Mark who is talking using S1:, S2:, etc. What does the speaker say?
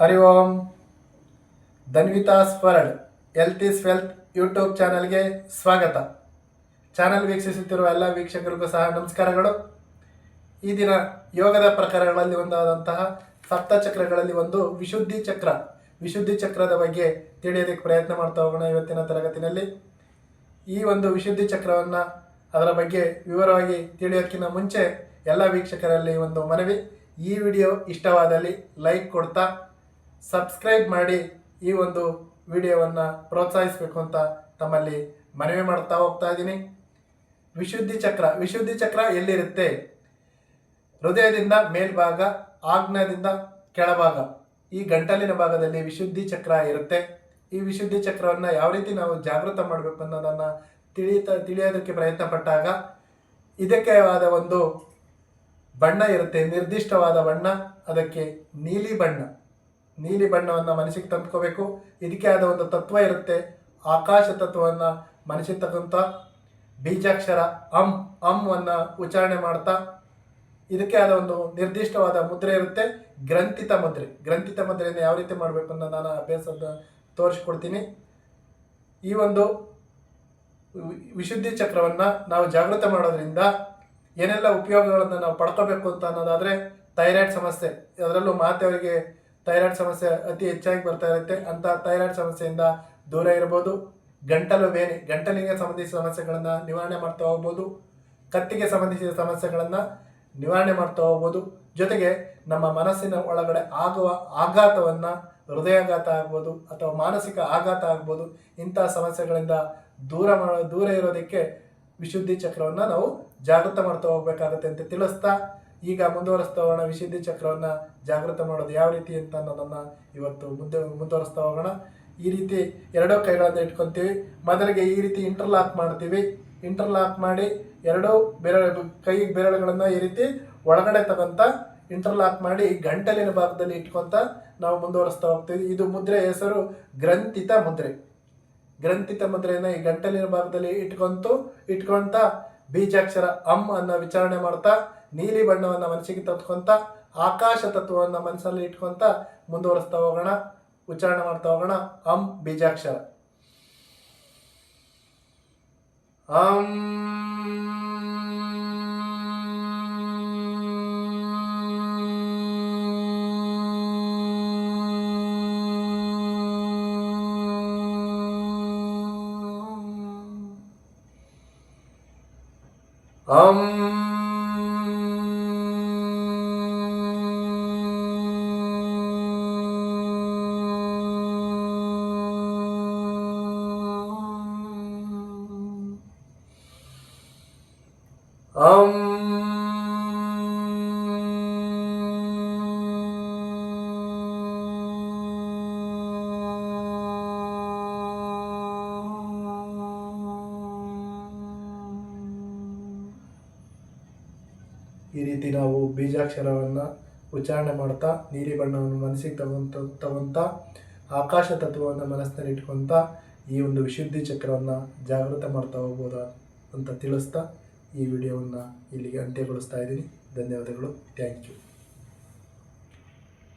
S1: Hari Om Dhanvita's world health is wealth YouTube ಚಾನಲ್ಗೆ ಸ್ವಾಗತ. Channel ವೀಕ್ಷಿಸುತ್ತಿರುವ ಎಲ್ಲ ವೀಕ್ಷಕರಿಗೂ ಸಹ ನಮಸ್ಕಾರಗಳು. ಈ ದಿನ ಯೋಗದ ಪ್ರಕಾರಗಳಲ್ಲಿ ಒಂದಾದಂತಹ ಸಪ್ತಚಕ್ರಗಳಲ್ಲಿ ಒಂದು ವಿಶುದ್ಧಿ ಚಕ್ರ. ವಿಶುದ್ಧಿ ಚಕ್ರದ ಬಗ್ಗೆ ತಿಳಿಯೋದಕ್ಕೆ ಪ್ರಯತ್ನ ಮಾಡ್ತಾ ಹೋಗೋಣ ಇವತ್ತಿನ ತರಗತಿನಲ್ಲಿ. ಈ ಒಂದು ವಿಶುದ್ಧಿ ಚಕ್ರವನ್ನು ಅದರ ಬಗ್ಗೆ ವಿವರವಾಗಿ ತಿಳಿಯೋಕ್ಕಿಂತ ಮುಂಚೆ ಎಲ್ಲ ವೀಕ್ಷಕರಲ್ಲಿ ಒಂದು ಮನವಿ. ಈ ವಿಡಿಯೋ ಇಷ್ಟವಾದಲ್ಲಿ ಲೈಕ್ ಕೊಡ್ತಾ ಸಬ್ಸ್ಕ್ರೈಬ್ ಮಾಡಿ ಈ ಒಂದು ವಿಡಿಯೋವನ್ನು ಪ್ರೋತ್ಸಾಹಿಸಬೇಕು ಅಂತ ತಮ್ಮಲ್ಲಿ ಮನವಿ ಮಾಡ್ತಾ ಹೋಗ್ತಾ ಇದ್ದೀನಿ. ವಿಶುದ್ಧಿ ಚಕ್ರ ವಿಶುದ್ಧಿ ಚಕ್ರ ಎಲ್ಲಿರುತ್ತೆ? ಹೃದಯದಿಂದ ಮೇಲ್ಭಾಗ ಆಗ್ನದಿಂದ ಕೆಳಭಾಗ. ಈ ಗಂಟಲಿನ ಭಾಗದಲ್ಲಿ ವಿಶುದ್ಧಿ ಚಕ್ರ ಇರುತ್ತೆ. ಈ ವಿಶುದ್ಧಿ ಚಕ್ರವನ್ನು ಯಾವ ರೀತಿ ನಾವು ಜಾಗೃತ ಮಾಡಬೇಕು ಅನ್ನೋದನ್ನು ತಿಳಿತ, ತಿಳಿಯೋದಕ್ಕೆ ಪ್ರಯತ್ನ ಪಟ್ಟಾಗ ಇದಕ್ಕೆ ಆದ ಒಂದು ಬಣ್ಣ ಇರುತ್ತೆ, ನಿರ್ದಿಷ್ಟವಾದ ಬಣ್ಣ. ಅದಕ್ಕೆ ನೀಲಿ ಬಣ್ಣ. ನೀಲಿ ಬಣ್ಣವನ್ನು ಮನಸ್ಸಿಗೆ ತಂದ್ಕೋಬೇಕು. ಇದಕ್ಕೆ ಆದ ಒಂದು ತತ್ವ ಇರುತ್ತೆ ಆಕಾಶ ತತ್ವವನ್ನು ಮನಸ್ಸಿಗೆ ತಗೊಂತ ಬೀಜಾಕ್ಷರ ಅಂ ಅಂ ಅನ್ನ ಉಚ್ಚಾರಣೆ ಮಾಡ್ತಾ ಇದಕ್ಕೆ ಆದ ಒಂದು ನಿರ್ದಿಷ್ಟವಾದ ಮುದ್ರೆ ಇರುತ್ತೆ. ಗ್ರಂಥಿತ ಮುದ್ರೆ. ಗ್ರಂಥಿತ ಮುದ್ರೆಯನ್ನು ಯಾವ ರೀತಿ ಮಾಡಬೇಕು ಅಂತ ನಾನು ಅಭ್ಯಾಸದ ತೋರಿಸ್ಕೊಡ್ತೀನಿ. ಈ ಒಂದು ವಿಶುದ್ಧಿ ಚಕ್ರವನ್ನು ನಾವು ಜಾಗೃತ ಮಾಡೋದ್ರಿಂದ ಏನೆಲ್ಲ ಉಪಯೋಗಗಳನ್ನು ನಾವು ಪಡ್ಕೋಬೇಕು ಅಂತ ಅನ್ನೋದಾದರೆ ಥೈರಾಯ್ಡ್ ಸಮಸ್ಯೆ. ಅದರಲ್ಲೂ ಮಾತೆಯವರಿಗೆ ಥೈರಾಯ್ಡ್ ಸಮಸ್ಯೆ ಅತಿ ಹೆಚ್ಚಾಗಿ ಬರ್ತಾ ಇರುತ್ತೆ. ಅಂತ ಥೈರಾಯ್ಡ್ ಸಮಸ್ಯೆಯಿಂದ ದೂರ ಇರಬಹುದು ಗಂಟಲು ಬೇನೆ ಗಂಟಲಿಗೆ ಸಂಬಂಧಿಸಿದ ಸಮಸ್ಯೆಗಳನ್ನು ನಿವಾರಣೆ ಮಾಡ್ತಾ ಹೋಗ್ಬೋದು. ಕತ್ತಿಗೆ ಸಂಬಂಧಿಸಿದ ಸಮಸ್ಯೆಗಳನ್ನು ನಿವಾರಣೆ ಮಾಡ್ತಾ ಹೋಗ್ಬೋದು. ಜೊತೆಗೆ ನಮ್ಮ ಮನಸ್ಸಿನ ಒಳಗಡೆ ಆಗುವ ಆಘಾತವನ್ನು ಹೃದಯಾಘಾತ ಆಗ್ಬೋದು ಅಥವಾ ಮಾನಸಿಕ ಆಘಾತ ಆಗ್ಬೋದು. ಇಂತಹ ಸಮಸ್ಯೆಗಳಿಂದ ದೂರ ದೂರ ಇರೋದಕ್ಕೆ ವಿಶುದ್ಧಿ ಚಕ್ರವನ್ನು ನಾವು ಜಾಗೃತ ಮಾಡ್ತಾ ಹೋಗ್ಬೇಕಾಗತ್ತೆ ಅಂತ ತಿಳಿಸ್ತಾ ಈಗ ಮುಂದುವರಿಸ್ತಾ ಹೋಗೋಣ ವಿಶುದ್ಧಿ ಚಕ್ರವನ್ನು ಜಾಗೃತ ಮಾಡೋದು ಯಾವ ರೀತಿ ಅಂತ ಅನ್ನೋದನ್ನು ಇವತ್ತು ಮುಂದೆ ಮುಂದುವರಿಸ್ತಾ ಹೋಗೋಣ ಈ ರೀತಿ ಎರಡೂ ಕೈಗಳನ್ನು ಇಟ್ಕೊತೀವಿ. ಮೊದಲಿಗೆ ಈ ರೀತಿ ಇಂಟರ್ಲಾಕ್ ಮಾಡ್ತೀವಿ. ಇಂಟರ್ಲಾಕ್ ಮಾಡಿ ಎರಡೂ ಬೆರಳು ಕೈ ಬೆರಳುಗಳನ್ನು ಈ ರೀತಿ ಒಳಗಡೆ ತಗೊಂತ ಇಂಟರ್ಲಾಕ್ ಮಾಡಿ ಗಂಟಲಿನ ಭಾಗದಲ್ಲಿ ಇಟ್ಕೊಂತ ನಾವು ಮುಂದುವರಿಸ್ತಾ ಹೋಗ್ತೀವಿ. ಇದು ಮುದ್ರೆ ಹೆಸರು ಗ್ರಂಥಿತ ಮುದ್ರೆ. ಗ್ರಂಥಿತ ಮುದ್ರೆಯನ್ನು ಈ ಗಂಟಲಿನ ಭಾಗದಲ್ಲಿ ಇಟ್ಕೊಂತು, ಇಟ್ಕೊಂತ ಬೀಜಾಕ್ಷರ ಅಮ್ ಅನ್ನ ವಿಚಾರಣೆ ಮಾಡ್ತಾ ನೀಲಿ ಬಣ್ಣವನ್ನು ಮನಸ್ಸಿಗೆ ತತ್ಕೊಂತ ಆಕಾಶ ತತ್ವವನ್ನು ಮನಸ್ಸಲ್ಲಿ ಇಟ್ಕೊಂತ ಮುಂದುವರಿಸ್ತಾ ಹೋಗೋಣ, ಉಚ್ಚಾರಣೆ ಮಾಡ್ತಾ ಹೋಗೋಣ. ಅಂ ಬೀಜಾಕ್ಷರ. ಅಂ ಅಂ ಅಂ ಈ ರೀತಿ ನಾವು ಬೀಜಾಕ್ಷರವನ್ನು ಉಚ್ಚಾರಣೆ ಮಾಡ್ತಾ ನೀಲಿ ಬಣ್ಣವನ್ನು ಮನಸ್ಸಿಗೆ ತಗೊಂತ ತಗೊಂತ ಆಕಾಶ ತತ್ವವನ್ನು ಮನಸ್ಸಿನಲ್ಲಿ ಇಟ್ಕೊತ ಈ ಒಂದು ವಿಶುದ್ಧಿ ಚಕ್ರವನ್ನು ಜಾಗೃತ ಮಾಡ್ತಾ ಹೋಗ್ಬೋದ ಅಂತ ತಿಳಿಸ್ತಾ ಈ ವಿಡಿಯೋವನ್ನು ಇಲ್ಲಿಗೆ ಅಂತ್ಯಗೊಳಿಸ್ತಾ ಇದ್ದೀನಿ. ಧನ್ಯವಾದಗಳು. Thank you.